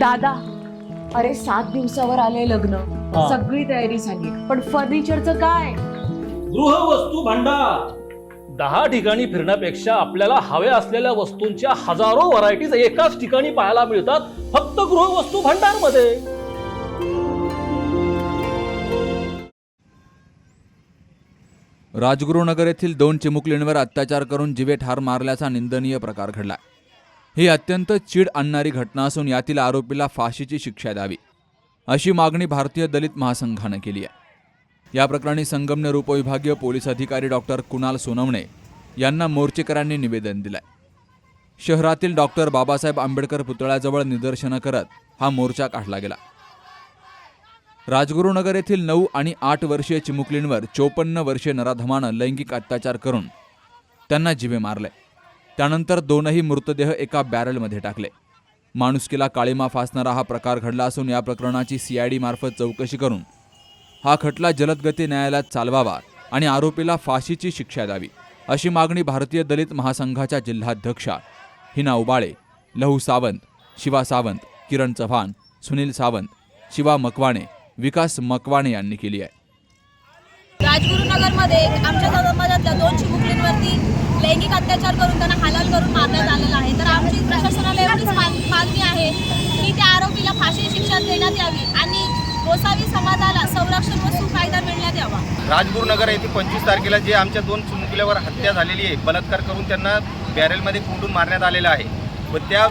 दादा अरे सात दिवसावर आले लग्न. हा. सगळी तयारी झाली. पण फर्निचरचं काय? गृहवस्तू भांडार. दहा ठिकाणी फिरण्यापेक्षा आपल्याला हव्या असलेल्या वस्तूंच्या हजारो व्हरायटीज एकाच ठिकाणी पाहायला मिळतात फक्त गृहवस्तू भांडारमध्ये राजगुरुनगर येथील दोन चिमुकलींवर अत्याचार करून जिवे ठार मारल्याचा निंदनीय प्रकार घडला ही अत्यंत चीड आणणारी घटना असून यातील आरोपीला फाशीची शिक्षा द्यावी अशी मागणी भारतीय दलित महासंघानं केली आहे. या प्रकरणी संगमनेर उपविभागीय पोलीस अधिकारी डॉक्टर कुणाल सोनवणे यांना मोर्चेकरांनी निवेदन दिलंय. शहरातील डॉक्टर बाबासाहेब आंबेडकर पुतळ्याजवळ निदर्शनं करत हा मोर्चा काढला गेला. राजगुरुनगर येथील नऊ आणि आठ वर्षीय चिमुकलींवर चोपन्न वर्षीय नराधमानं लैंगिक अत्याचार करून त्यांना जिवे मारले. त्यानंतर दोनही मृतदेह एका बॅरलमध्ये टाकले. माणुसकीला काळीमा फासणारा हा प्रकार घडला असून या प्रकरणाची सीआयडी मार्फत चौकशी करून हा खटला जलदगती न्यायालयात चालवावा आणि आरोपीला फाशीची शिक्षा द्यावी अशी मागणी भारतीय दलित महासंघाच्या जिल्हाध्यक्षा हिना उबाळे लहू सावंत शिवा सावंत किरण चव्हाण सुनील सावंत शिवा मकवाणे विकास मकवाणे यांनी केली आहे. राजगुरुनगरमध्ये आमच्या समाजातल्या दोन चिमुकलींवरती लैंगिक अत्याचार करून त्यांना हलाल करून मारण्यात आलेला आहे. तर आमची प्रशासनाला एवढीच मागणी आहे की त्या आरोपीला फाशी शिक्षा देण्यात यावी आणि गोसावी समाजाला संरक्षण व सुकायदा मिळण्यात यावा. राजगुरुनगर येथे पंचवीस तारखेला जे आमच्या दोन चिमुकल्यावर हत्या झालेली आहे बलात्कार करून त्यांना बॅरेलमध्ये कोंडून मारण्यात आलेलं आहे. व त्या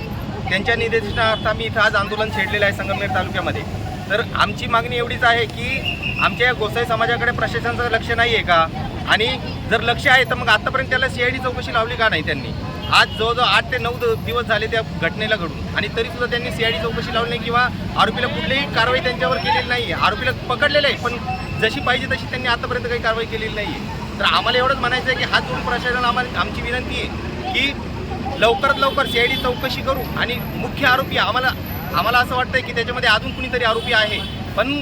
त्यांच्या निदर्शनार्थ आम्ही इथं आज आंदोलन छेडलेलं आहे संगमनेर तालुक्यामध्ये. तर आमची मागणी एवढीच आहे की आमच्या या गोसाई समाजाकडे प्रशासनाचं लक्ष नाही आहे का? आणि जर लक्ष आहे तर मग आतापर्यंत त्याला सी आय डी चौकशी लावली का नाही त्यांनी? आज जवळजवळ आठ ते नऊ द- दिवस झाले त्या घटनेला घडून. आणि तरीसुद्धा त्यांनी सी आय डी चौकशी लावली नाही किंवा आरोपीला कुठलीही कारवाई त्यांच्यावर केलेली नाही. आहे आरोपीला पकडलेलं आहे पण जशी पाहिजे तशी त्यांनी आतापर्यंत काही कारवाई केलेली नाही आहे तर आम्हाला एवढंच म्हणायचं आहे की हात जोडून प्रशासन आम्हाला आमची विनंती आहे की लवकरात लवकर सी आय डी चौकशी करू. आणि मुख्य आरोपी आम्हाला आम्हाला असं वाटतंय की त्याच्यामध्ये अजून कुणीतरी आरोपी आहे. पण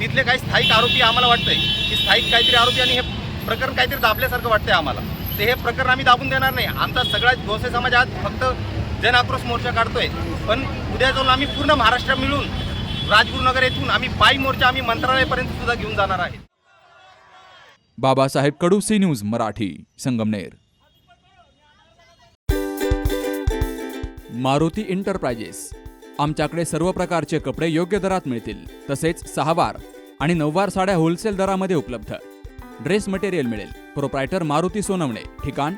तिथले काही स्थायिक आरोपी आम्हाला वाटतंय की स्थायिक काहीतरी आरोपी आणि हे प्रकरण काहीतरी दाबल्यासारखं वाटतंय आम्हाला. ते हे प्रकरण आम्ही दाबून देणार नाही. आमचा सगळा गोसे समाज आज फक्त जन आक्रोश मोर्चा काढतोय. पण उद्या जाऊन आम्ही पूर्ण महाराष्ट्र मिळून राजगुरुनगर येथून आम्ही पायी मोर्चा आम्ही मंत्रालयापर्यंत सुद्धा घेऊन जाणार आहे. Babasaheb Kadu C news Marathi Sangamner. Maruti enterprises. आमच्याकडे सर्व प्रकारचे कपडे योग्य दरात मिळतील. तसेच सहावार आणि नऊवार साड्या होलसेल दरामध्ये उपलब्ध. ड्रेस मटेरियल मिळेल. प्रोप्रायटर मारुती सोनवणे ठिकाण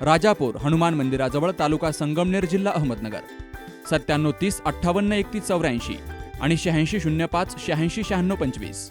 राजापूर हनुमान मंदिराजवळ तालुका संगमनेर जिल्हा अहमदनगर. सत्त्याण्णव तीस अठ्ठावन्न एकतीस चौऱ्याऐंशी आणि शहाऐंशी शून्य पाच शहाऐंशी शहाण्णव पंचवीस.